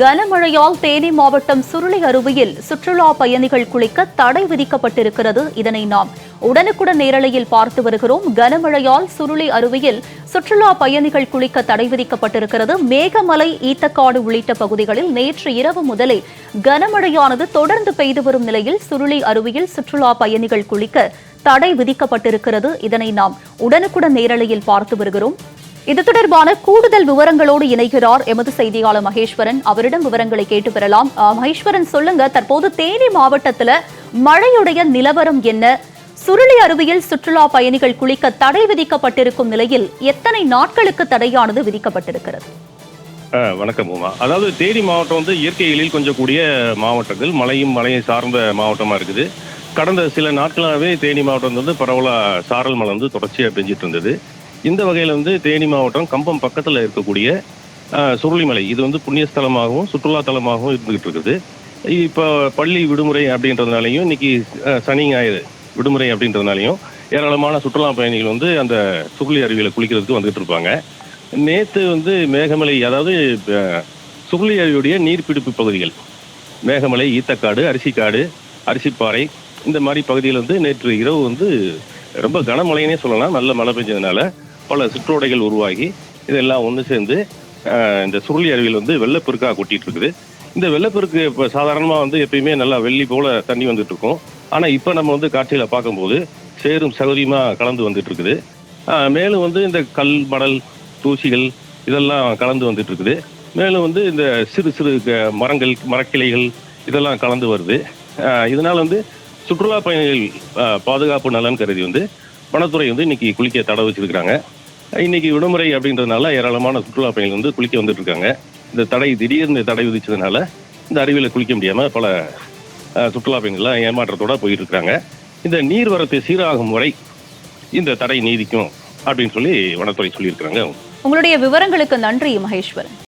கனமழையால் தேனி மாவட்டம் சுருளி அருவியில் சுற்றுலா பயணிகள் குளிக்க தடை விதிக்கப்பட்டிருக்கிறது. இதனை நாம் உடனுக்குடன் நேரலையில் பார்த்து வருகிறோம். கனமழையால் சுருளி அருவியில் சுற்றுலா பயணிகள் குளிக்க தடை விதிக்கப்பட்டிருக்கிறது. மேகமலை ஈத்தக்காடு உள்ளிட்ட பகுதிகளில் நேற்று இரவு முதலே கனமழையானது தொடர்ந்து பெய்து வரும் நிலையில் சுருளி அருவியில் சுற்றுலா பயணிகள் குளிக்க தடை விதிக்கப்பட்டிருக்கிறது. இதனை நாம் உடனுக்குடன் நேரலையில் பார்த்து வருகிறோம். இது தொடர்பான கூடுதல் விவரங்களோடு இணைகிறார் எமது செய்தியாளர் மகேஸ்வரன். அவரிடம் விவரங்களை கேட்டு பெறலாம். மகேஸ்வரன் சொல்லுங்க தற்போது தேனி மாவட்டத்துல மழையுடைய நிலவரம் என்ன? சுருளி அருவியில் சுற்றுலா பயணிகள் குளிக்க தடை விதிக்கப்பட்டிருக்கும் நிலையில் எத்தனை நாட்களுக்கு தடையானது விதிக்கப்பட்டிருக்கிறது? வணக்கம் உமா. அதாவது தேனி மாவட்டம் வந்து இயற்கை எழில் கொஞ்சம் கூடிய மாவட்டங்கள். மலையும் மலையை சார்ந்த மாவட்டமா இருக்குது. கடந்த சில நாட்களாகவே தேனி மாவட்டம் வந்து பரவலாக சாரல் மழை வந்து தொடர்ச்சியாக பெஞ்சிட்டு இருந்தது. இந்த வகையில் வந்து தேனி மாவட்டம் கம்பம் பக்கத்தில் இருக்கக்கூடிய சுருளிமலை. இது வந்து புண்ணியஸ்தலமாகவும் சுற்றுலாத்தலமாகவும் இருந்துகிட்டு இருக்குது இப்போ பள்ளி விடுமுறை அப்படின்றதுனாலையும் இன்னைக்கு சனி ஞாயிறு விடுமுறை அப்படின்றதுனாலையும் ஏராளமான சுற்றுலா பயணிகள் வந்து அந்த சுருளி அருவியில் குளிக்கிறதுக்கு வந்துகிட்டு இருப்பாங்க நேற்று வந்து மேகமலை அதாவது சுருளி அருவியுடைய நீர்பிடிப்பு பகுதிகள். மேகமலை ஈத்தக்காடு அரிசிக்காடு அரிசிப்பாறை இந்த மாதிரி பகுதியில் வந்து நேற்று இரவு வந்து ரொம்ப கனமழைன்னே சொல்லலாம். நல்ல மழை பெஞ்சதுனால பல சிற்றோடைகள் உருவாகி இதெல்லாம் ஒன்று சேர்ந்து இந்த சுருளி அருவியில் வந்து வெள்ளப்பெருக்காக கொட்டிட்டு இருக்குது இந்த வெள்ளப்பெருக்கு இப்போ சாதாரணமாக வந்து எப்பயுமே நல்லா வெள்ளி போல தண்ணி வந்துட்டு இருக்கும் ஆனால் இப்போ நம்ம வந்து காட்சியில் பார்க்கும்போது சேரும் சகதியுமாக கலந்து வந்துட்டு இருக்குது மேலும் வந்து இந்த கல் மடல் தூசிகள் இதெல்லாம் கலந்து வந்துட்டு இருக்குது மேலும் வந்து இந்த சிறு சிறு க- மரங்கள் மரக்கிளைகள் இதெல்லாம் கலந்து வருது. இதனால் வந்து சுற்றுலா பயணிகள் பாதுகாப்பு நலன் கருதி வந்து வனத்துறை வந்து இன்னைக்கு குளிக்க தடை வச்சிருக்கிறாங்க. இன்னைக்கு விடுமுறை அப்படின்றதுனால ஏராளமான சுற்றுலா பயணிகள் வந்து குளிக்க வந்துட்டு இருக்காங்க இந்த தடை திடீர்னு தடை விதிச்சதுனால இந்த அருவியில் குளிக்க முடியாம பல சுற்றுலா பயணிகள்லாம் ஏமாற்றத்தோட போயிட்டு இருக்காங்க இந்த நீர்வரத்து சீராகும் வரை இந்த தடை நீதிக்கும் அப்படின்னு சொல்லி வனத்துறை சொல்லியிருக்கிறாங்க. உங்களுடைய விவரங்களுக்கு நன்றி மகேஸ்வரன்.